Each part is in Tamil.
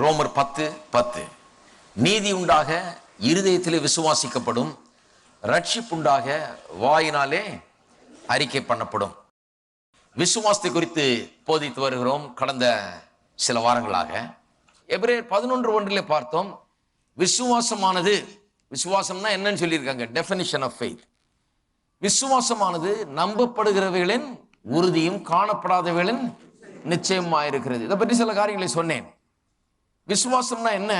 ரோமர் பத்து பத்து. நீதி உண்டாக இருதயத்திலே விசுவாசிக்கப்படும் ரட்சிப்புண்டாக வாயினாலே அறிக்கை பண்ணப்படும். விசுவாசத்தை குறித்து போதித்து வருகிறோம் கடந்த சில வாரங்களாக. எப்ரேர் பதினொன்று ஒன்றிலே பார்த்தோம் விசுவாசமானது விசுவாசம்னா என்னன்னு சொல்லியிருக்காங்க டெஃபினிஷன் ஆஃப் ஃபெய்த் விசுவாசமானது நம்பப்படுகிறவைகளின் உறுதியும் காணப்படாதவைகளின் நிச்சயமாக இருக்கிறது இதை பற்றி சில காரியங்களை சொன்னேன். விசுவாசம்னா என்ன?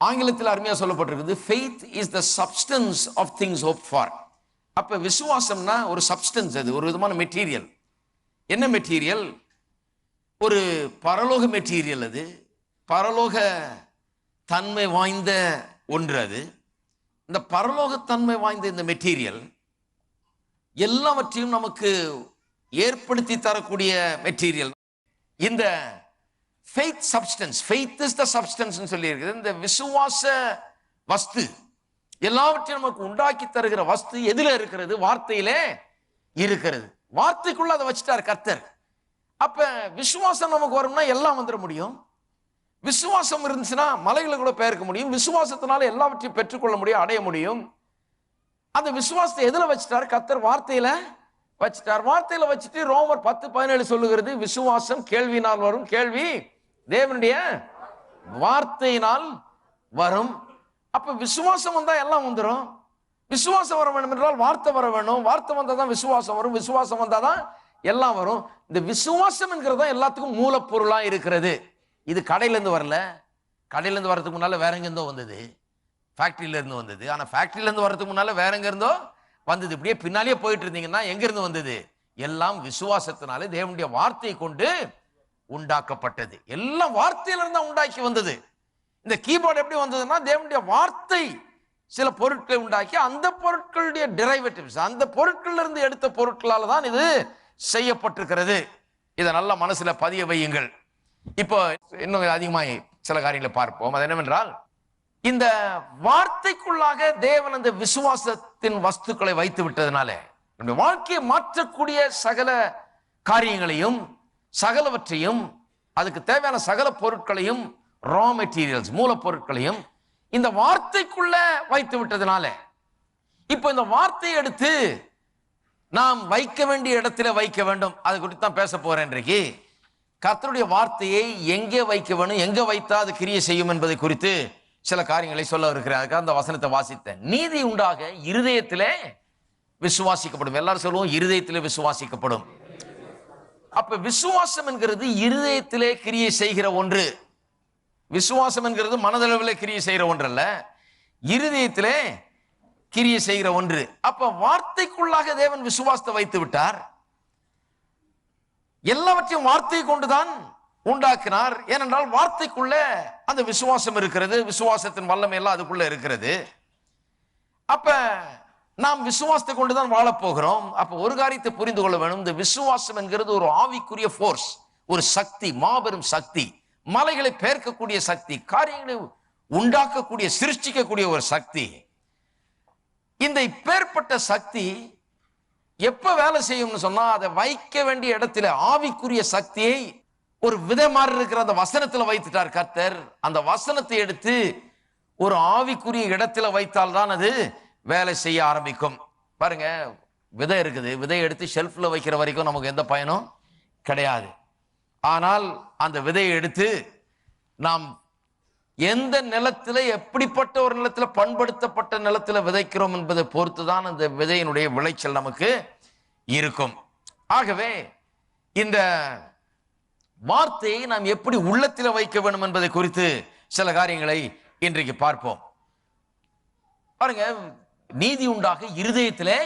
ஆங்கிலத்தில் அருமையாக சொல்லப்பட்டிருக்குது faith is the substance of things hope for அப்போ விசுவாசம்னா ஒரு சப்ஸ்டன்ஸ் அது ஒரு விதமான மெட்டீரியல் என்ன மெட்டீரியல் ஒரு பரலோக மெட்டீரியல் அது பரலோக தன்மை வாய்ந்த ஒன்று அது. இந்த பரலோகத்தன்மை வாய்ந்த இந்த மெட்டீரியல் எல்லாவற்றையும் நமக்கு ஏற்படுத்தி தரக்கூடிய மெட்டீரியல் இந்த faith substance faith is the substance சொல்லியிருக்குது. இந்த விசுவாச வஸ்து எல்லாவற்றையும் நமக்கு உண்டாக்கி தருகிற வஸ்து எதுல இருக்கிறது? வார்த்தையிலே இருக்கிறது. வார்த்தைக்குள்ள அதை வச்சுட்டார் கர்த்தர். அப்ப விசுவாசம் நமக்கு வரும்னா எல்லாம் வந்துட முடியும். விசுவாசம் இருந்துச்சுன்னா மலைகளை கூட பெயர்க்க முடியும். விசுவாசத்தினால எல்லாவற்றையும் பெற்றுக்கொள்ள முடியும் அடைய முடியும். அந்த விசுவாசத்தை எதுல வச்சுட்டார்? கத்தர் வார்த்தையில வச்சுட்டார். வார்த்தையில வச்சுட்டு ரோமர் பத்து பதினேழு சொல்லுகிறது விசுவாசம் கேள்வினால் வரும். கேள்வி தேவனுடைய வார்த்தையினால் வரும். அப்ப விசுவாசம் வந்தா எல்லாம் வந்துடும் விசுவாசம் வர வேண்டும் என்றால் வார்த்தை வர வேணும் வார்த்தை வந்தால் தான் விசுவாசம் வரும். விசுவாசம் வந்தால் தான் எல்லாம் வரும். இந்த விசுவாசம் என்கிறது தான் எல்லாத்துக்கும் மூலப்பொருளா இருக்கிறது. இது கடையில இருந்து வரல. கடையில இருந்து வரதுக்கு முன்னால வேற எங்கேருந்தோ வந்தது. ஃபேக்டரியில இருந்து வந்தது. ஆனா ஃபேக்டரியில இருந்து வரதுக்கு முன்னால வேற எங்கேருந்தோ இருந்தோ வந்தது. இப்படியே பின்னாலேயே போயிட்டு இருந்தீங்கன்னா எங்க இருந்து வந்தது? எல்லாம் விசுவாசத்தினாலே தேவனுடைய வார்த்தையை கொண்டு உண்டாக்கப்பட்டது. எல்லாம் வார்த்தையிலிருந்து உண்டாக்கி வந்தது. இந்த கீபோர்டு எப்படி வந்ததுன்னா தேவனுடைய வார்த்தை சில பொருட்களை உண்டாக்கி அந்த பொருட்களுடைய டெரைவேட்டிவ்ஸ் அந்த பொருட்கள்ல இருந்து எடுத்த பொருட்களால தான் இது செய்யப்பட்டிருக்கிறது. இதை நல்ல மனசுல பதிய வையுங்கள். இப்போ இன்னும் அதிகமாய் சில காரியங்களை பார்ப்போம். அது என்னவென்றால் இந்த வார்த்தைக்குள்ளாக தேவன் அந்த விசுவாசத்தின் வஸ்துக்களை வைத்து விட்டதுனால நம்முடைய வாழ்க்கையை மாற்றக்கூடிய சகல காரியங்களையும் சகலவற்றையும் அதுக்கு தேவையான சகல பொருட்களையும் ரா மெட்டீரியல்ஸ் மூலப்பொருட்களையும் இந்த வார்த்தைக்குள்ள வைத்து விட்டதுனால இப்போ இந்த வார்த்தையை எடுத்து நாம் வைக்க வேண்டிய இடத்துல வைக்க வேண்டும். அது குறித்து தான் பேச போறேன் இன்றைக்கு. கர்த்தருடைய வார்த்தையை எங்கே வைக்க வேணும் எங்கே வைத்தா அது கிரியை செய்யும் என்பதை குறித்து சில காரியங்களை சொல்ல இருக்கிறாங்க அதுக்காக அந்த வசனத்தை வாசித்தேன். நீதி உண்டாக இருதயத்திலே விசுவாசிக்கப்படும். எல்லாரும் சொல்லுவோம் இருதயத்திலே விசுவாசிக்கப்படும். அப்ப விசுவாசம் என்கிறது இருதயத்திலே கிரியை செய்கிற ஒன்று. விசுவாசம் என்கிறது மனதளவில் கிரியை செய்கிற ஒன்று அல்ல இருதயத்திலே கிரியை செய்கிற ஒன்று. அப்ப வார்த்தைக்குள்ளாக தேவன் விசுவாசத்தை வைத்து விட்டார். எல்லாவற்றையும் வார்த்தை கொண்டுதான் உண்டாக்கினார். ஏனென்றால் வார்த்தைக்குள்ள அந்த விசுவாசம் இருக்கிறது விசுவாசத்தின் வல்லமை எல்லாம் அதுக்குள்ள இருக்கிறது. அப்ப நாம் விசுவாசத்தை கொண்டுதான் வாழப்போகிறோம் அப்ப ஒரு காரியத்தை புரிந்து கொள்ள வேணும். இந்த விசுவாசம் என்கிறது ஒரு ஆவிக்குரிய ஃபோர்ஸ் ஒரு சக்தி மாபெரும் சக்தி மலைகளை பெயர்க்கக்கூடிய சக்தி காரியங்களை உண்டாக்கக்கூடிய சிருஷ்டிக்கக்கூடிய ஒரு சக்தி. இந்த இப்பேற்பட்ட சக்தி எப்ப வேலை செய்யும்னு சொன்னா அதை வைக்க வேண்டிய இடத்துல ஆவிக்குரிய சக்தியை ஒரு விதை மாதிரி இருக்கிற அந்த வசனத்துல வைத்துட்டார் கர்த்தர். அந்த வசனத்தை எடுத்து ஒரு ஆவிக்குரிய இடத்துல வைத்தால் தான் அது வேலை செய்ய ஆரம்பிக்கும். பாருங்க விதை இருக்குது. விதை எடுத்து ஷெல்ஃபில் வைக்கிற வரைக்கும் நமக்கு எந்த பயனும் கிடையாது. ஆனால் அந்த விதையை எடுத்து நாம் எந்த நிலத்தில் எப்படிப்பட்ட ஒரு நிலத்தில் பண்படுத்தப்பட்ட நிலத்தில் விதைக்கிறோம் என்பதை பொறுத்து தான் அந்த விதையினுடைய விளைச்சல் நமக்கு இருக்கும். ஆகவே இந்த வார்த்தையை நாம் எப்படி உள்ளத்தில் வைக்க வேண்டும் என்பதை குறித்து சில காரியங்களை இன்றைக்கு பார்ப்போம். பாருங்க நீதி உண்டாக இருதயத்திலே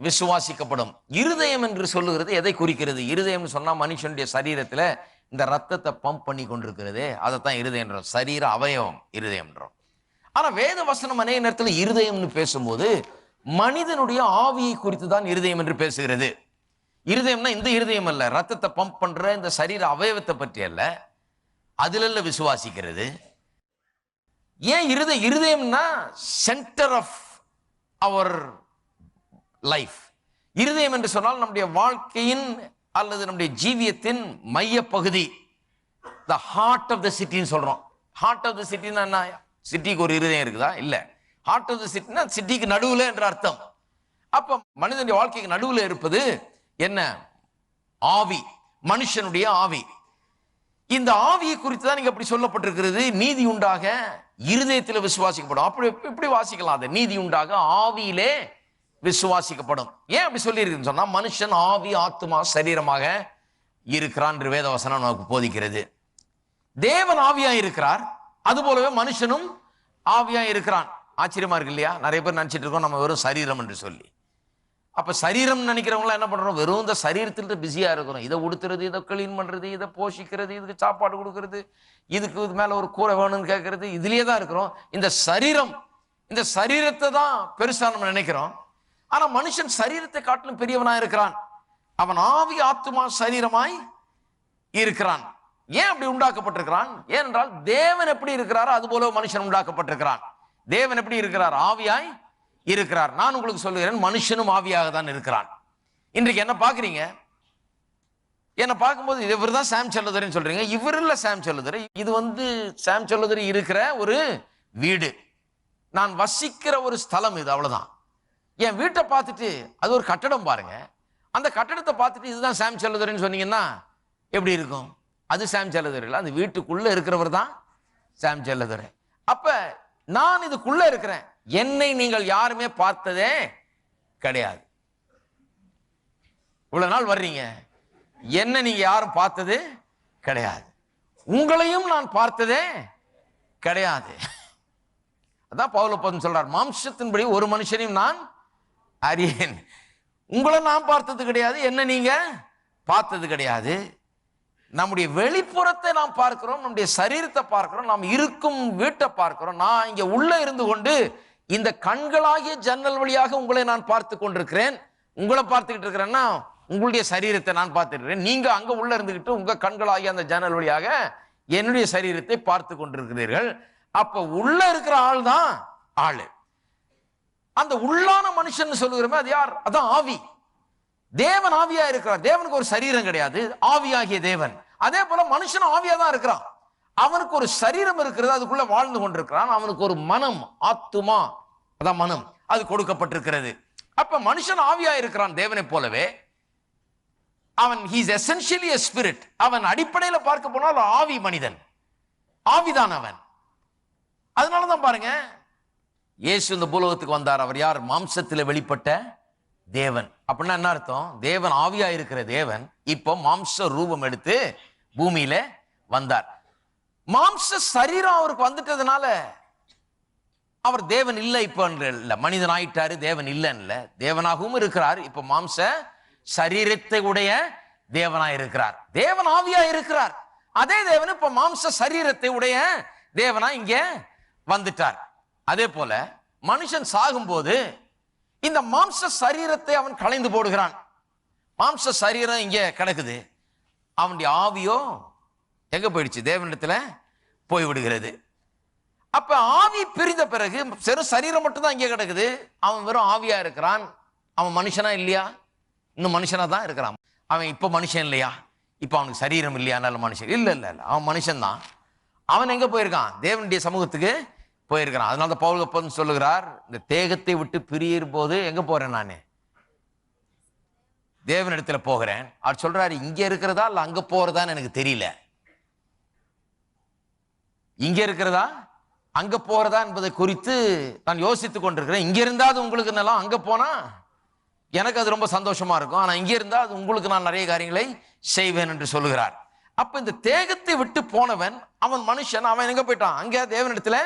விசுவாசிக்கப்படும். இருதயம் என்று சொல்லுகிறது எதை குறிக்கிறது? இருதயம் சொன்னா மனுஷனுடைய சரீரத்துல இந்த ரத்தத்தை பம்ப் பண்ணி கொண்டிருக்கிறதே. அதைத்தான் இருதயம்ன்றோம் சரீர அவயவம் இருதயம்ன்றோம் ஆனா வேத வசனம் அநேக நேரத்தில் இருதயம்னு பேசும்போது மனிதனுடைய ஆவியை குறித்து தான் இருதயம் என்று பேசுகிறது. இருதயம்னா இந்த இருதயம் அல்ல. ரத்தத்தை பம்ப் பண்ற இந்த சரீர அவயவத்தை பற்றி அல்ல. அதுல விசுவாசிக்கிறது. ஏன் இருதய இருதயம்னா சென்டர் ஆஃப் அவர் லைஃப் இருதயம் என்று சொன்னால் நம்முடைய வாழ்க்கையின் அல்லது நம்முடைய ஜீவியத்தின் மைய பகுதி த ஹார்ட் ஆஃப் த சிட்டின்னு சொல்றோம். ஹார்ட் ஆஃப் த சிட்டின்னா என்ன? சிட்டிக்கு ஒரு இருதயம் இருக்குதா? இல்லை. ஹார்ட் ஆஃப் த சிட்டினா சிட்டிக்கு நடுவில் என்ற அர்த்தம். அப்போ மனிதனுடைய வாழ்க்கைக்கு நடுவில் இருப்பது என்ன? ஆவி. மனுஷனுடைய ஆவி. இந்த ஆவியை குறித்து தான் நீங்க அப்படி சொல்லப்பட்டிருக்கிறது. நீதி உண்டாக இருதயத்தில் விசுவாசிக்கப்படும். அப்படி இப்படி வாசிக்கலாம் அதை. நீதி உண்டாக ஆவியிலே விசுவாசிக்கப்படும். ஏன் அப்படி சொல்லியிருக்குன்னு சொன்னா மனுஷன் ஆவி ஆத்துமா சரீரமாக இருக்கிறான் என்று வேதவசனம் நமக்கு போதிக்கிறது. தேவன் ஆவியா இருக்கிறார். அது போலவே மனுஷனும் ஆவியா இருக்கிறான். ஆச்சரியமா இருக்கு இல்லையா? நிறைய பேர் நினைச்சிட்டு இருக்கோம் நம்ம வெறும் சரீரம் என்று சொல்லி. அப்ப சரீரம் நினைக்கிறவங்க என்ன பண்றோம்? வெறும் இந்த சரீரத்தில் பிஸியா இருக்கிறோம். இதை உடுத்துறது இதை கிளீன் பண்றது இதை போஷிக்கிறது இதுக்கு சாப்பாடு கொடுக்கறது இதுக்கு இது மேல ஒரு கூரை வேணும்னு கேட்கறது இதுலயே தான் இருக்கிறோம். இந்த சரீரம் இந்த சரீரத்தை தான் பெருசா நம்ம நினைக்கிறோம். ஆனா மனுஷன் சரீரத்தை காட்டிலும் பெரியவனா இருக்கிறான். அவன் ஆவி ஆத்துமா சரீரமாய் இருக்கிறான். ஏன் அப்படி உண்டாக்கப்பட்டிருக்கிறான்? ஏனென்றால் தேவன் எப்படி இருக்கிறாரோ அது போல மனுஷன் உண்டாக்கப்பட்டிருக்கிறான். தேவன் எப்படி இருக்கிறார்? ஆவியாய் இருக்கிறார். நான் உங்களுக்கு சொல்லுகிறேன் மனுஷனும் ஆவியாக தான் இருக்கிறான். இன்றைக்கு என்ன பார்க்குறீங்க? என்னை பார்க்கும்போது இவர் தான் சாம் செல்லதுரைன்னு சொல்கிறீங்க இவர் இல்லை சாம் செல்லதுரை. இது வந்து சாம் செல்லதுரை இருக்கிற ஒரு வீடு. நான் வசிக்கிற ஒரு ஸ்தலம் இது அவ்வளோதான் என் வீட்டை பார்த்துட்டு அது ஒரு கட்டடம் பாருங்க. அந்த கட்டடத்தை பார்த்துட்டு இதுதான் சாம் செல்லதுரைன்னு சொன்னீங்கன்னா எப்படி இருக்கும்? அது சாம் செல்லதுரை இல்லை. அந்த வீட்டுக்குள்ளே இருக்கிறவர் தான் சாம் செல்லதுரை. அப்போ நான் இதுக்குள்ளே இருக்கிறேன். என்னை நீங்கள் யாருமே பார்த்ததே கிடையாது. இவ்வளவு நாள் வர்றீங்க. என்ன நீங்க யாரும் பார்த்தது கிடையாது. உங்களையும் நான் பார்த்ததே கிடையாது. அதான் பவுலப்பதன் சொல்றார் மாம்சத்தின்படி ஒரு மனுஷனையும் நான் அறியேன். உங்களை நான் பார்த்தது கிடையாது என்ன நீங்க பார்த்தது கிடையாது. நம்முடைய வெளிப்புறத்தை நாம் பார்க்கிறோம் நம்முடைய சரீரத்தை பார்க்கிறோம் நாம் இருக்கும் வீட்டை பார்க்கிறோம். நான் இங்க உள்ள இருந்து கொண்டு இந்த கண்களாகிய ஜன்னல் வழியாக உங்களை நான் பார்த்து கொண்டிருக்கிறேன். உங்களை பார்த்துக்கிட்டு இருக்கிறேன்னா உங்களுடைய சரீரத்தை நான் பார்த்துருக்கிறேன் நீங்க அங்க உள்ள இருந்துகிட்டு உங்க கண்களாகிய அந்த ஜன்னல் வழியாக என்னுடைய சரீரத்தை பார்த்து கொண்டிருக்கிறீர்கள். அப்ப உள்ள இருக்கிற ஆள் தான் ஆளு. அந்த உள்ளான மனுஷன் சொல்லுகிறோமே அது யார்? அதான் ஆவி. தேவன் ஆவியா இருக்கிறார். தேவனுக்கு ஒரு சரீரம் கிடையாது. ஆவியாகிய தேவன். அதே போல மனுஷன் ஆவியா தான் இருக்கிறான். அவனுக்கு ஒரு சரீரம் இருக்கிறது அதுக்குள்ள வாழ்ந்து கொண்டிருக்கிறான். அவனுக்கு ஒரு மனம் ஆத்துமா அதான் மனம் அது கொடுக்கப்பட்டிருக்கிறது. அப்ப மனுஷன் ஆவியா இருக்கிறான் தேவனை போலவே. அவன் ஹீஸ் எசென்ஷியலி a ஸ்பிரிட் அவன் அடிப்படையில் பார்க்க போனால் ஆவி மனிதன். ஆவிதான் அவன். அதனால தான் பாருங்க இயேசு இந்த பூலோகத்துக்கு வந்தார். அவர் யார்? மாம்சத்தில் வெளிப்பட்ட தேவன். அப்படின்னா என்ன அர்த்தம்? தேவன் ஆவியா இருக்கிற தேவன் இப்போ மாம்ச ரூபம் எடுத்து பூமியில வந்தார். மாம்ச சரீரம் அவருக்கு வந்துட்டதுனால அவர் தேவன் இல்லை இப்போ இல்லை. மனிதன் ஆயிட்டாரு தேவன் இல்லைன்னு தேவனாகவும் இருக்கிறார். இப்ப மாம்ச சரீரத்தை உடைய தேவனா இருக்கிறார். தேவன் ஆவியா இருக்கிறார். அதே தேவன் இப்ப மாம்ச சரீரத்தை உடைய தேவனா இங்க வந்துட்டார். அதே போல மனுஷன் சாகும்போது இந்த மாம்ச சரீரத்தை அவன் களைந்து போடுகிறான். மாம்ச சரீரம் இங்க கிடக்குது. அவனுடைய ஆவியோ எங்க போயிடுச்சு? தேவனிடத்துல போய் விடுகிறது. அப்ப ஆவி பிரிந்த பிறகு வெறும் சரீரம் மட்டும்தான் இங்கே கிடக்குது. அவன் வெறும் ஆவியா இருக்கிறான். அவன் மனுஷனா இல்லையா? இன்னும் மனுஷனா தான் இருக்கிறான். அவன் இப்போ மனுஷன் இல்லையா? இப்போ அவனுக்கு சரீரம் இல்லையா? நல்ல மனுஷன். இல்லை இல்லை இல்லை. அவன் மனுஷன் தான். அவன் எங்கே போயிருக்கான்? தேவனுடைய சமூகத்துக்கு போயிருக்கிறான். அதனால தான் பவுல் கப்பன் சொல்லுகிறார் இந்த தேகத்தை விட்டு பிரியும் போது எங்க போறேன் நான்? தேவனிடத்துல போகிறேன். அவர் சொல்றாரு இங்கே இருக்கிறதா இல்லை அங்கே போறதான்னு எனக்கு தெரியல. இங்க இருக்கிறதா? அங்க போறதா என்பதை குறித்து நான் யோசித்துக் கொண்டிருக்கிறேன். இங்க இருந்தா அது உங்களுக்கு நல்லா அங்க போனா எனக்கு அது ரொம்ப சந்தோஷமா இருக்கும். ஆனா இங்க இருந்தா அது உங்களுக்கு நான் நிறைய காரியங்களை செய்வேன் என்று சொல்லுகிறார். அப்ப இந்த தேகத்தை விட்டு போனவன் அவன் மனுஷன் அவன் எங்க போயிட்டான்? அங்க தேவனிடத்துல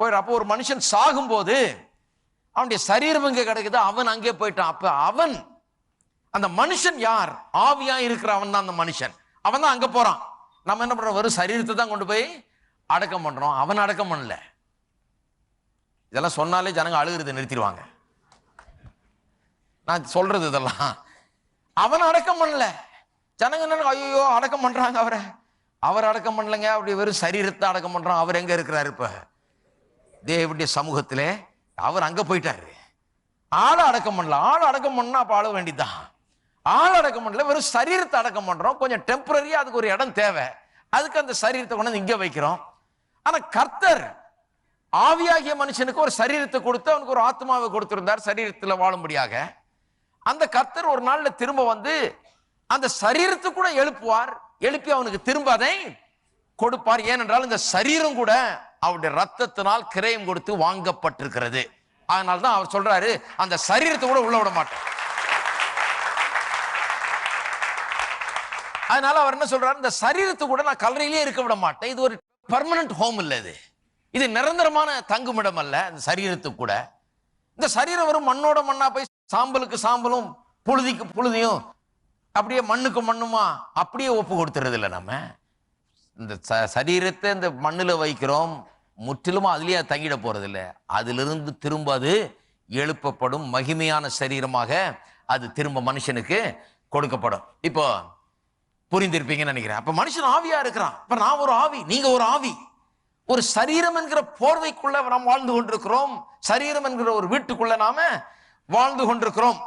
போயிடும் அப்போ ஒரு மனுஷன் சாகும்போது அவனுடைய சரீரம் இங்கே கிடைக்குது? அவன் அங்கே போயிட்டான். அப்ப அவன் அந்த மனுஷன் யார்? ஆவியா இருக்கிற அவன் தான் அந்த மனுஷன். அவன் தான் அங்க போறான். நம்ம என்ன பண்றோம்? வெறும் சரீரத்தை தான் கொண்டு போய் அடக்கம் பண்ணுறோம் அவன் அடக்கம் பண்ணல. இதெல்லாம் சொன்னாலே ஜனங்க அழுகிறத நிறுத்திடுவாங்க. நான் சொல்றது இதெல்லாம். அவன் அடக்கம் பண்ணல. ஜனங்க என்ன ஐயோ அடக்கம் பண்றாங்க அவரை. அவர் அடக்கம் பண்ணலங்க. அப்படி வெறும் சரீரத்தை அடக்கம் பண்றான் அவர் எங்க இருக்கிறாரு இப்ப? தேவடைய சமூகத்தில் அவர் அங்க போயிட்டாரு. ஆளை அடக்கம் பண்ணல. ஆள் அடக்கம் பண்ணா அப்ப ஆள வேண்டிதான் ஆள் அடக்கம் பண்ணல. வெறும் சரீரத்தை அடக்கம் பண்றோம். கொஞ்சம் டெம்பரரியா அதுக்கு ஒரு இடம் தேவை. அதுக்கு அந்த சரீரத்தை கொண்டு வந்து இங்க வைக்கிறோம். ஆனா கர்த்தர் ஆவியாகிய மனுஷனுக்கு ஒரு சரீரத்தை கொடுத்து அவனுக்கு ஒரு ஆத்மாவை கொடுத்திருந்தார் சரீரத்தில் வாழும்படியாக. அந்த கர்த்தர் ஒரு நாள்ல திரும்ப வந்து அந்த சரீரத்தை கூட எழுப்புவார். எழுப்பி அவனுக்கு திரும்ப அதை கொடுப்பார். ஏனென்றால் இந்த சரீரம் கூட அவருடைய ரத்தத்தினால் கிரயம் கொடுத்து வாங்கப்பட்டிருக்கிறது. அதனால தான் அவர் சொல்றாரு அந்த சரீரத்தை கூட உள்ள விட மாட்டேன். அதனால அவர் என்ன சொல்றாரு இந்த சரீரத்தை கூட நான் கல்லறையிலே இருக்க விட மாட்டேன். இது ஒரு பர்மனன்ட் ஹோம் இல்லை இது. இது நிரந்தரமான தங்குமிடம் அல்ல இந்த சரீரத்துக்கு கூட. இந்த சரீரம் வரும் மண்ணோட மண்ணா போய் சாம்பலுக்கு சாம்பலும் புழுதிக்கு புழுதியும் அப்படியே மண்ணுக்கு மண்ணுமா அப்படியே ஒப்பு கொடுத்துறது இல்லை நம்ம. இந்த ச- சரீரத்தை இந்த மண்ணில் வைக்கிறோம் முற்றிலுமா அதுலேயே தங்கிட போறது இல்லை. அதிலிருந்து திரும்ப அது எழுப்பப்படும் மகிமையான சரீரமாக அது திரும்ப மனுஷனுக்கு கொடுக்கப்படும். இப்போ புரிந்திருப்பீங்கன்னு நினைக்கிறேன். அப்ப மனுஷன் ஆவியா இருக்கிறான். இப்ப நான் ஒரு ஆவி நீங்க ஒரு ஆவி. ஒரு சரீரம் என்கிற போர்வைக்குள்ள நாம் வாழ்ந்து கொண்டிருக்கிறோம். சரீரம் என்கிற ஒரு வீட்டுக்குள்ள நாம வாழ்ந்து கொண்டிருக்கிறோம்.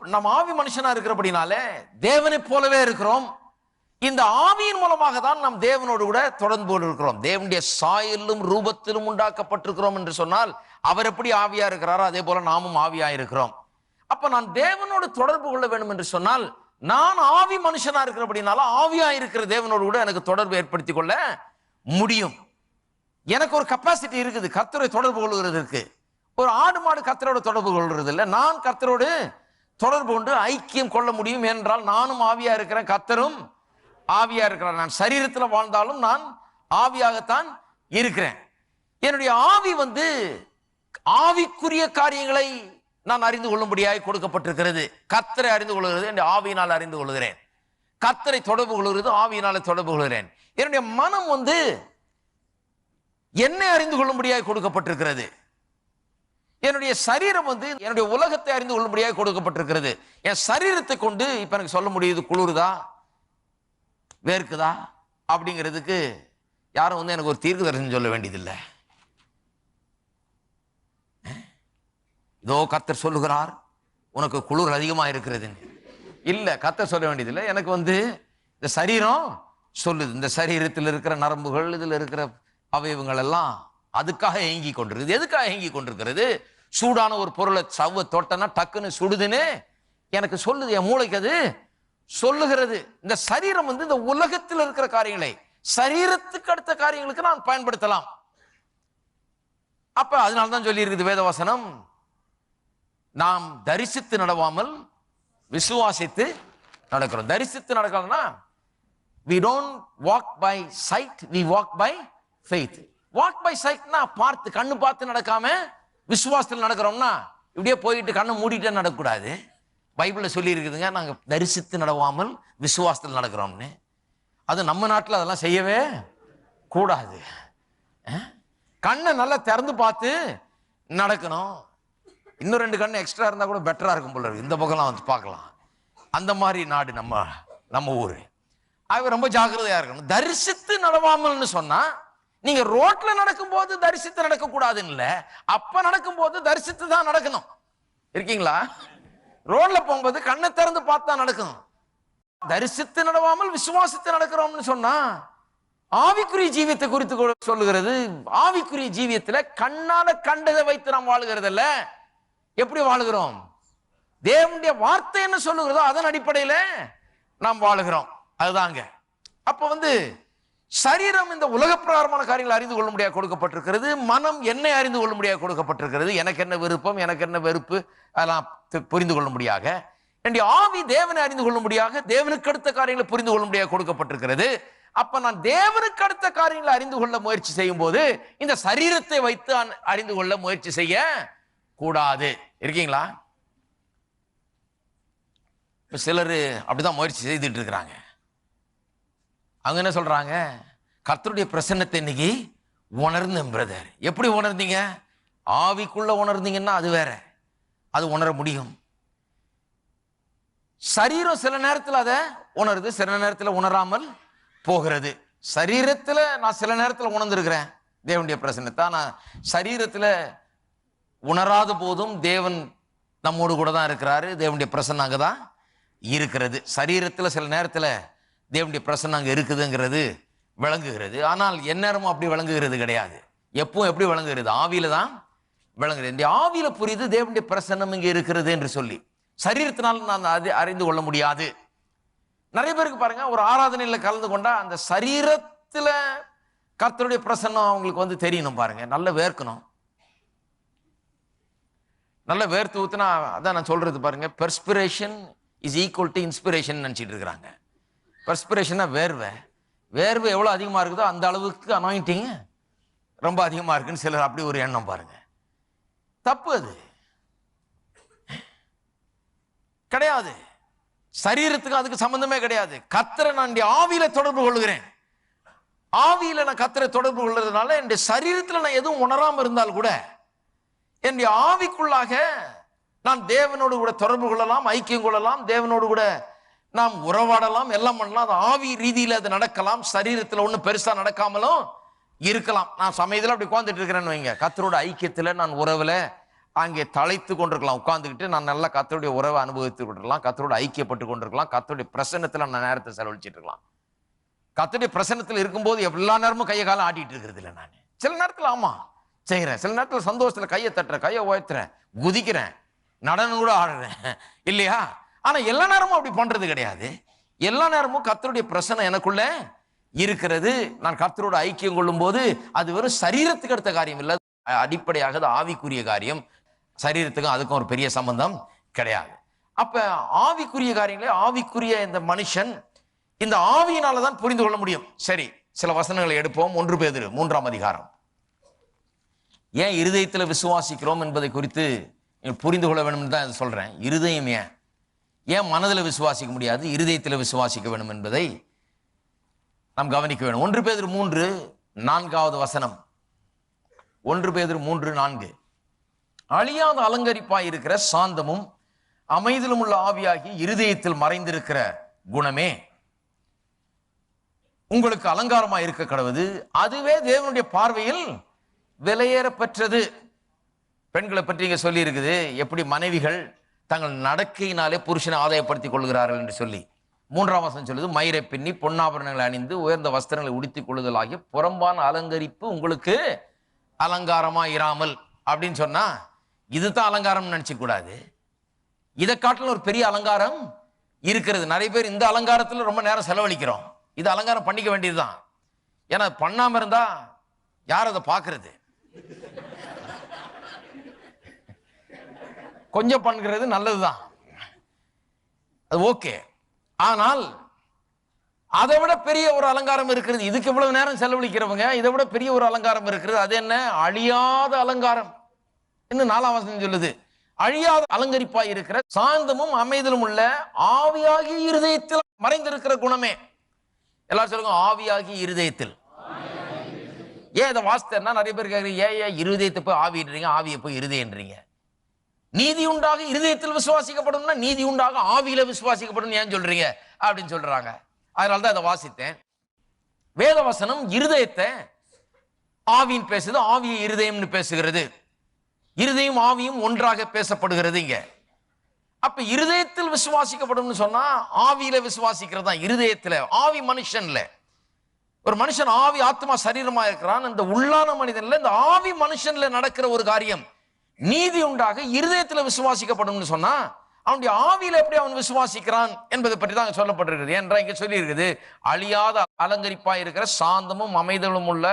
நம்ம ஆவி மனுஷனா இருக்கிறபடினாலே தேவனைப் போலவே இருக்கிறோம். இந்த ஆவியின் மூலமாக தான் நாம் தேவனோடு கூட தொடர்பு கொண்டு இருக்கிறோம் தேவனுடைய சாயலும் ரூபத்திலும் உண்டாக்கப்பட்டிருக்கிறோம் என்று சொன்னால் அவர் எப்படி ஆவியா இருக்கிறாரோ அதே போல நாமும் ஆவியா இருக்கிறோம் அப்ப நான் தேவனோடு தொடர்பு கொள்ள வேண்டும் என்று சொன்னால் நான் ஆவி மனுஷனா இருக்கிறபடினால ஆவியா இருக்கிற தேவனோடு கூட எனக்கு தொடர்பு ஏற்படுத்திக் கொள்ள முடியும். எனக்கு ஒரு கெப்பாசிட்டி இருக்குது. கத்தரை தொடர்பு கொள்வதற்கு ஒரு ஆடு மாடு கத்தரோட தொடர்பு கொள்றது இல்லை நான் கத்தரோடு தொடர்பு கொண்டு ஐக்கியம் கொள்ள முடியும் என்றால் நானும் ஆவியா இருக்கிறேன். கத்தரும் ஆவியா இருக்கிறார். நான் சரீரத்தில் வாழ்ந்தாலும் நான் ஆவியாகத்தான் இருக்கிறேன். என்னுடைய ஆவி வந்து ஆவிக்குரிய காரியங்களை நான் அறிந்து கொள்ளும்படியாக கொடுக்கப்பட்டிருக்கிறது. கத்தரை அறிந்து கொள்கிறது என் ஆவியினால் அறிந்து கொள்கிறேன் கத்தரை தொடர்பு கொள்கிறது ஆவியினால் தொடர்பு கொள்கிறேன் என்னுடைய மனம் வந்து என்னை அறிந்து கொள்ளும்படியாக கொடுக்கப்பட்டிருக்கிறது. என்னுடைய சரீரம் வந்து என்னுடைய உலகத்தை அறிந்து கொள்ளும்படியாக கொடுக்கப்பட்டிருக்கிறது. என் சரீரத்தை கொண்டு இப்போ எனக்கு சொல்ல முடியுது குளிருதா? வேர்க்குதா? அப்படிங்கிறதுக்கு யாரும் வந்து எனக்கு ஒரு தீர்க்க தரிசனம் சொல்ல வேண்டியதில்லை. இதோ கத்தர் சொல்லுகிறார் உனக்கு குளிர் அதிகமாக இருக்கிறதுன்னு இல்லை கத்தர் சொல்ல வேண்டியதில்லை. எனக்கு வந்து இந்த சரீரம் சொல்லுது. இந்த சரீரத்தில் இருக்கிற நரம்புகள் இதில் இருக்கிற அவயவங்கள் எல்லாம் அதுக்காக ஏங்கி கொண்டிருக்குது. எதுக்காக ஏங்கி கொண்டிருக்கிறது? சூடான ஒரு பொருளை சவ்வை தொட்டனா டக்குன்னு சுடுதுன்னு எனக்கு சொல்லுது. என் மூளைக்கு அது சொல்லுகிறது. இந்த சரீரம் வந்து இந்த உலகத்தில் இருக்கிற காரியங்களை சரீரத்துக்கு அடுத்த காரியங்களுக்கு நான் பயன்படுத்தலாம். அப்ப அதனால தான் சொல்லி இருக்குது வேதவசனம். நாம் தரிசித்து நடவாமல் விசுவாசித்து நடக்கிறோம். தரிசித்து நடக்கணும்னா we don't walk by sight we walk by faith walk by சைட்னா பார்த்து கண்ணு பார்த்து நடக்காம விசுவாசத்தில் நடக்கிறோம்னா இப்படியே போயிட்டு கண்ணை மூடிட்டே நடக்கக்கூடாது. பைபிளில் சொல்லியிருக்குதுங்க நாங்கள் தரிசித்து நடவாமல் விசுவாசத்தில் நடக்கிறோம்னு. அது நம்ம நாட்டில் அதெல்லாம் செய்யவே கூடாது. கண்ணை நல்லா திறந்து பார்த்து நடக்கணும். இன்னும் ரெண்டு கண்ணு எக்ஸ்ட்ரா இருந்தால் கூட பெட்டராக இருக்கும் போல இந்த பக்கம்லாம் வந்து பார்க்கலாம். அந்த மாதிரி நாடு நம்ம நம்ம ஊர். ஆகவே ரொம்ப ஜாக்கிரதையாக இருக்கணும். தரிசித்து நடவாமல்னு சொன்னால் நீங்கள் ரோட்டில் நடக்கும்போது தரிசித்து நடக்கக்கூடாதுன்னு இல்லை அப்போ நடக்கும்போது தரிசித்து தான் நடக்கணும். இருக்கீங்களா? ரோட்ல போகும்போது கண்ணை திறந்து பார்த்தா நடக்கணும். தரிசித்து நடவாமல் விசுவாசித்து நடக்கிறோம்னு சொன்னா ஆவிக்குரிய ஜீவியத்தை குறித்து சொல்லுகிறது ஆவிக்குரிய ஜீவியத்துல கண்ணால கண்டதை வைத்து நாம் வாழுகிறது எப்படி வாழுகிறோம்? தேவனுடைய வார்த்தை என்ன சொல்லுகிறதோ அதன் அடிப்படையில் நாம் வாழுகிறோம். அதுதாங்க. அப்போ வந்து சரீரம் இந்த உலக பிரகாரமான காரியங்களை அறிந்து கொள்ள முடியாது கொடுக்கப்பட்டிருக்கிறது. மனம் என்னை அறிந்து கொள்ள முடியாது கொடுக்கப்பட்டிருக்கிறது. எனக்கு என்ன விருப்பம் எனக்கு என்ன வெறுப்பு? அதெல்லாம் புரிந்து கொள்ள முடியாக. என்னுடைய ஆவி தேவனை அறிந்து கொள்ள முடியாக தேவனுக்கு அடுத்த காரியங்களை புரிந்து கொள்ள முடியாது கொடுக்கப்பட்டிருக்கிறது. அப்ப நான் தேவனுக்கு அடுத்த காரியங்களை அறிந்து கொள்ள முயற்சி செய்யும் போது இந்த சரீரத்தை வைத்து அறிந்து கொள்ள முயற்சி செய்ய கூடாது. இருக்கீங்களா? இப்ப சிலர் அப்படிதான் முயற்சி செய்துட்டு இருக்கிறாங்க. அவங்க என்ன சொல்றாங்க? கர்த்தருடைய பிரசன்னத்தை இன்னைக்கு உணர்ந்தேன் பிரதர். எப்படி உணர்ந்தீங்க? ஆவிக்குள்ள உணர்ந்தீங்கன்னா அது வேற. அது உணர முடியும். சரீரம் சில நேரத்தில் அதை உணருது சில நேரத்தில் உணராமல் போகிறது. சரீரத்தில் நான் சில நேரத்தில் உணர்ந்திருக்கிறேன். தேவனுடைய பிரசனத்தை நான் சரீரத்தில் உணராத போதும் தேவன் நம்மோடு கூட தான் இருக்கிறாரு. தேவனுடைய பிரசன்னம் அங்கே தான் இருக்கிறது. சரீரத்தில் சில நேரத்தில் தேவனுடைய பிரசன்னம் அங்கே இருக்குதுங்கிறது விளங்குகிறது. ஆனால் எந்நேரமும் அப்படி விளங்குகிறது கிடையாது. எப்பவும் எப்படி விளங்குகிறது? ஆவியில் தான் விளங்குகிறது. இந்த ஆவியில் புரியுது தேவனுடைய பிரசன்னம் இங்கே இருக்கிறது என்று சொல்லி. சரீரத்தினால் நான் அது அறிந்து கொள்ள முடியாது. நிறைய பேருக்கு பாருங்க ஒரு ஆராதனையில் கலந்து கொண்டா அந்த சரீரத்தில் கர்த்தருடைய பிரசன்னம் அவங்களுக்கு வந்து தெரியணும் பாருங்க. நல்ல வேர்க்கணும். நல்ல வேர்த்து ஊத்துனா அதான் நான் சொல்றது பாருங்க. Perspiration is equal to inspiration நினச்சிட்டு இருக்கிறாங்க. பெர்ஸ்பிரேஷனா வேர்வை. வேர்வை எவ்வளோ அதிகமாக இருக்குதோ அந்த அளவுக்கு அனாயிண்டிங் ரொம்ப அதிகமாக இருக்குன்னு சிலர் அப்படி ஒரு எண்ணம் பாருங்க. தப்பு அது. கிடையாது. சரீரத்துக்கு அதுக்கு சம்பந்தமே கிடையாது. கத்தரை நான் ஆவியில தொடர்பு கொள்கிறேன். ஆவியில நான் கத்தரை தொடர்பு கொள்றதுனால என்னுடைய சரீரத்தில் நான் எதுவும் உணராமல் இருந்தால் கூட என்னுடைய ஆவிக்குள்ளாக நான் தேவனோடு கூட தொடர்பு கொள்ளலாம் ஐக்கியம் கொள்ளலாம் தேவனோடு கூட நாம் உறவாடலாம் எல்லாம் பண்ணலாம். அது ஆவி ரீதியில் அது நடக்கலாம் சரீரத்தில் ஒன்றும் பெருசாக நடக்காமலும் இருக்கலாம். நான் சமயத்தில் அப்படி உட்காந்துட்டு இருக்கிறேன்னு வைங்க. கத்தரோட ஐக்கியத்தில் நான் உறவில் அங்கே தலைத்து கொண்டிருக்கலாம். உட்காந்துக்கிட்டு நான் நல்லா கத்தருடைய உறவை அனுபவித்து கொண்டிருக்கலாம். கத்தரோட ஐக்கியப்பட்டு கொண்டிருக்கலாம். கத்தருடைய பிரசன்னத்தில் நான் நேரத்தை செலவழிச்சிட்டு இருக்கலாம். கத்தருடைய பிரசன்னத்தில் இருக்கும்போது எல்லா நேரமும் கையை காலம் ஆட்டிட்டு இருக்கிறது இல்லை நான். சில நேரத்தில் ஆமா. செய்கிறேன் சில நேரத்தில் சந்தோஷத்தில் கையை தட்டுறேன். கையை உயர்த்துறேன். குதிக்கிறேன். நடனம் கூட ஆடுறேன். இல்லையா? ஆனால் எல்லா நேரமும் அப்படி பண்ணுறது கிடையாது. எல்லா நேரமும் கத்தருடைய பிரச்சனை எனக்குள்ள இருக்கிறது. நான் கத்தரோட ஐக்கியம் கொள்ளும் போது அது வெறும் சரீரத்துக்கு அடுத்த காரியம் இல்லை. அடிப்படையாக அது ஆவிக்குரிய காரியம். சரீரத்துக்கும் அதுக்கும் ஒரு பெரிய சம்பந்தம் கிடையாது. அப்ப ஆவிக்குரிய காரியங்களே ஆவிக்குரிய இந்த மனுஷன் இந்த ஆவியினால தான் புரிந்து கொள்ள முடியும். சரி சில வசனங்களை எடுப்போம். ஒன்று பேதிரு மூன்றாம் அதிகாரம். ஏன் இருதயத்தில் விசுவாசிக்கிறோம் என்பதை குறித்து புரிந்து கொள்ள வேணும்னு தான் சொல்கிறேன் இருதயம் ஏன்? ஏன் மனதில் விசுவாசிக்க முடியாது இருதயத்தில் விசுவாசிக்க வேண்டும் என்பதை நாம் கவனிக்க வேண்டும். ஒன்று பேதிரு மூன்று நான்காவது வசனம். ஒன்று பேதிரு மூன்று நான்கு. அழியாத அலங்கரிப்பாய் இருக்கிற சாந்தமும் அமைதிலும் உள்ள ஆவியாகி இருதயத்தில் மறைந்திருக்கிற குணமே உங்களுக்கு அலங்காரமாக இருக்க கடவுது. அதுவே தேவனுடைய பார்வையில் விலையேறப்பற்றது. பெண்களை பற்றி இங்கே சொல்லியிருக்குது. எப்படி மனைவிகள் தங்கள் நடக்கையினாலே புருஷனை ஆதாயப்படுத்திக் கொள்கிறார்கள் என்று சொல்லி. மூன்றாம் வசனம் சொல்லுது மயிரை பின்னி பொன்னாபரணங்களை அணிந்து உயர்ந்த வஸ்திரங்களை உடுத்திக் கொள்ளுதலாகிய புறம்பான அலங்கரிப்பு உங்களுக்கு அலங்காரமா இராமல். அப்படின்னு சொன்னா இதுதான் அலங்காரம் நினைச்சு கூடாது. இதை காட்டிலும் ஒரு பெரிய அலங்காரம் இருக்கிறது. நிறைய பேர் இந்த அலங்காரத்துல ரொம்ப நேரம் செலவழிக்கிறோம். இது அலங்காரம் பண்ணிக்க வேண்டியதுதான். ஏன்னா பண்ணாமல் பண்ணாம இருந்தா யார் அதை பார்க்கிறது? கொஞ்சம் பண்ணுறது நல்லது தான் அது ஓகே. ஆனால் அதை விட பெரிய ஒரு அலங்காரம் இருக்கிறது. இதுக்கு இவ்வளவு நேரம் செலவழிக்கிறவங்க இதை விட பெரிய ஒரு அலங்காரம் இருக்கிறது. அது என்ன? அழியாத அலங்காரம். இன்னும் நாலாம் வசனம் சொல்லுது? அழியாத அலங்கரிப்பாய் இருக்கிற சாந்தமும் அமைதலும் உள்ள ஆவியாகி இருதயத்தில் மறைந்திருக்கிற குணமே. எல்லாரும் சொல்லுங்க ஆவியாகி இருதயத்தில். ஏன் இதை வாசித்தேன்னா நிறைய பேர் கேட்குறீங்க ஏன் ஏன் இருதயத்தை போய் ஆவின்றீங்க ஆவியை போய் இருதயன்றீங்க? நீதி உண்டாக இருதயத்தில் விசுவாசிக்கப்படும்னா நீதி உண்டாக ஆவியில விசுவாசிக்கப்படும் ஏன் சொல்றீங்க? அப்படின்னு சொல்றாங்க. அதனால தான் இதை வாசித்தேன். வேதவசனம் இருதயத்தை ஆவியின் பேசுது ஆவியை இருதயம்னு பேசுகிறது. இருதயம் ஆவியும் ஒன்றாக பேசப்படுகிறது இங்க. அப்ப இருதயத்தில் விசுவாசிக்கப்படும்னு சொன்னா ஆவியில விசுவாசிக்கிறது தான் இருதயத்துல ஆவி மனுஷன்ல. ஒரு மனுஷன் ஆவி ஆத்மா சரீரமா இருக்கிறான் இந்த உள்ளான மனிதன்ல இந்த ஆவி மனுஷன்ல நடக்கிற ஒரு காரியம். நீதி உண்டாக இருதயத்தில் விசுவாசிக்கப்படும்னு சொன்னா அவனுடைய ஆவியில் எப்படி அவன் விசுவாசிக்கிறான் என்பதை பற்றி தான் சொல்லப்பட்டிருக்கிறது. என்ற இங்க சொல்லியிருக்குது அழியாத அலங்கரிப்பாக இருக்கிற சாந்தமும் அமைதலும் உள்ள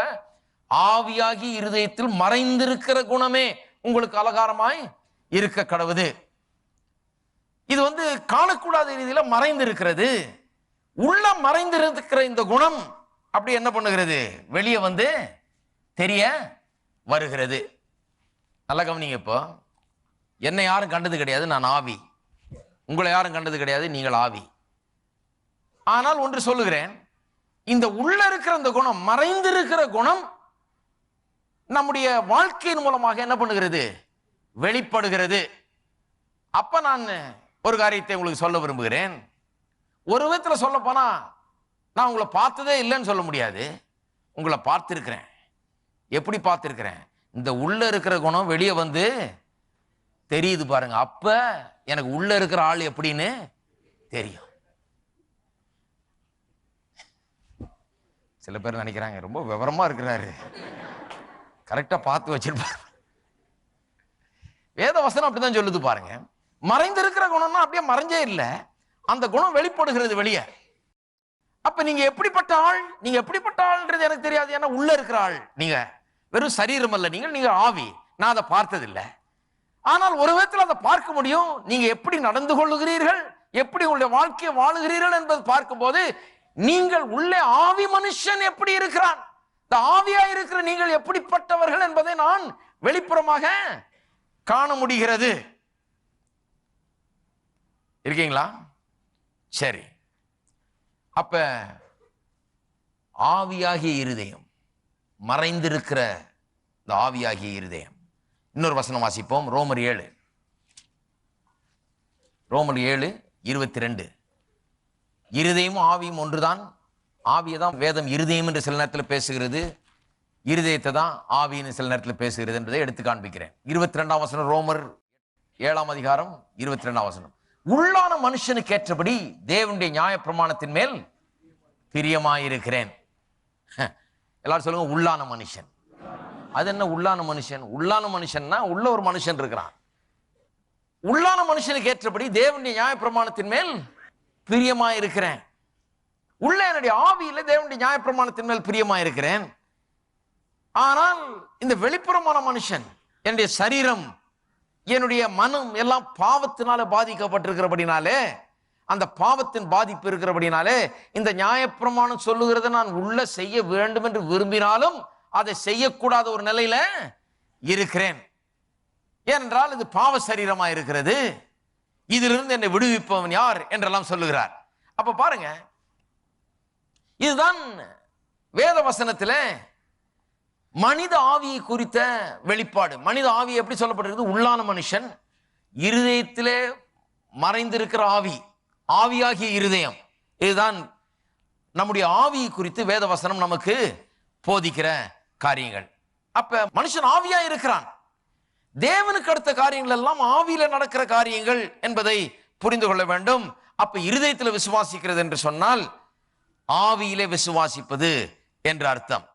ஆவியாகி இருதயத்தில் மறைந்திருக்கிற குணமே உங்களுக்கு அலங்காரமாய் இருக்க கடவுது. இது வந்து காணக்கூடாத ரீதியில் மறைந்திருக்கிறது. உள்ள மறைந்திருக்கிற இந்த குணம் அப்படி என்ன பண்ணுகிறது? வெளியே வந்து தெரிய வருகிறது. நல்லா கவனிங்க இப்போ. என்னை யாரும் கண்டது கிடையாது நான் ஆவி. உங்களை யாரும் கண்டது கிடையாது நீங்கள் ஆவி. ஆனால் ஒன்று சொல்லுகிறேன் இந்த உள்ள இருக்கிற அந்த குணம் மறைந்திருக்கிற குணம் நம்முடைய வாழ்க்கையின் மூலமாக என்ன பண்ணுகிறது? வெளிப்படுகிறது. அப்ப நான் ஒரு காரியத்தை உங்களுக்கு சொல்ல விரும்புகிறேன். ஒரு விதத்தில் சொல்ல போனா நான் உங்களை பார்த்ததே இல்லைன்னு சொல்ல முடியாது. உங்களை பார்த்திருக்கிறேன். எப்படி பார்த்திருக்கிறேன்? இந்த உள்ள இருக்கிற குணம் வெளியே வந்து தெரியுது பாருங்க. அப்ப எனக்கு உள்ள இருக்கிற ஆள் எப்படின்னு தெரியும். சில பேர் நினைக்கிறாங்க ரொம்ப விவரமா இருக்கிறாரு. கரெக்டா பார்த்து வச்சிருப்பாரு. வேத வசனம் அப்படிதான் சொல்லுது பாருங்க. மறைந்திருக்கிற குணம்னா அப்படியே மறைஞ்சே இல்லை. அந்த குணம் வெளிப்படுகிறது வெளியே. அப்ப நீங்க எப்படிப்பட்ட ஆள்? நீங்க எப்படிப்பட்ட ஆள்ன்றது எனக்கு தெரியாது. ஏன்னா உள்ள இருக்கிற ஆள். நீங்க வெறும் சரீரம் அல்ல. நீங்கள் நீங்க ஆவி. நான் அதை பார்த்ததில்லை. ஆனால் ஒரு விதத்தில் அதை பார்க்க முடியும். நீங்க எப்படி நடந்து கொள்ளுகிறீர்கள்? எப்படி உங்களுடைய வாழ்க்கையை வாழுகிறீர்கள் என்பது பார்க்கும்போது நீங்கள் உள்ளே ஆவி மனுஷன் எப்படி இருக்கிறான்? இந்த ஆவியா இருக்கிற நீங்கள் எப்படிப்பட்டவர்கள் என்பதை நான் வெளிப்புறமாக காண முடிகிறது. இருக்கீங்களா? சரி. அப்ப ஆவியாகிய இருதயம். மறைந்திருக்கிற இந்த ஆவியாகிய இருதயம். இன்னொரு வசனம் வாசிப்போம். ரோமர் ஏழு. ரோமர் ஏழு இருபத்தி ரெண்டு இருதயமும் ஆவியும் ஒன்றுதான். ஆவியை தான் வேதம் இருதயம் என்று சில நேரத்தில் பேசுகிறது. இருதயத்தை தான் ஆவின்னு சில நேரத்தில் பேசுகிறது என்பதை எடுத்து காண்பிக்கிறேன். இருபத்தி ரெண்டாம் வசனம் ரோமர் ஏழாம் அதிகாரம் இருபத்தி ரெண்டாம் வசனம். உள்ளான மனுஷனுக்கு ஏற்றபடி தேவனுடைய நியாய பிரமாணத்தின் மேல் பிரியமாயிருக்கிறேன். எல்லாரும் சொல்லுங்க உள்ளான மனுஷன். அது என்ன உள்ளான மனுஷன்? உள்ளான மனுஷன்னா உள்ள ஒரு மனுஷன் இருக்கிறான். உள்ளான மனுஷனுக்கு ஏற்றபடி தேவனுடைய நியாயப்பிரமாணத்தின் மேல் பிரியமா இருக்கிறேன். உள்ள என்னுடைய ஆவியில தேவனுடைய நியாயப்பிரமாணத்தின் மேல் பிரியமா இருக்கிறேன். ஆனால் இந்த வெளிப்புறமான மனுஷன் என்னுடைய சரீரம் என்னுடைய மனம் எல்லாம் பாவத்தினால பாதிக்கப்பட்டிருக்கிறபடினாலே அந்த பாவத்தின் பாதிப்பு இருக்கிறபடினாலே இந்த நியாயப்பிரமாணம் சொல்லுகிறத நான் உள்ள செய்ய வேண்டும் என்று விரும்பினாலும் அதை செய்யக்கூடாத ஒரு நிலையில இருக்கிறேன். ஏனென்றால் இது பாவ சரீரமா இருக்கிறது. இதிலிருந்து என்னை விடுவிப்பவன் யார் என்றெல்லாம் சொல்லுகிறார். அப்ப பாருங்க. இதுதான் வேத வசனத்துல மனித ஆவியை குறித்த வெளிப்பாடு. மனித ஆவி எப்படி சொல்லப்பட்டிருக்கு உள்ளான மனுஷன். இருதயத்திலே மறைந்திருக்கிற ஆவி. ஆவியாகிய இருதயம். இதுதான் நம்முடைய ஆவியை குறித்து வேத வசனம் நமக்கு போதிக்கிற காரியங்கள். அப்ப மனுஷன் ஆவியா இருக்கிறான். தேவனுக்கு அடுத்த காரியங்கள் எல்லாம் ஆவியில நடக்கிற காரியங்கள் என்பதை புரிந்து கொள்ள வேண்டும். அப்ப இருதயத்தில் விசுவாசிக்கிறது என்று சொன்னால் ஆவியிலே விசுவாசிப்பது என்று அர்த்தம்.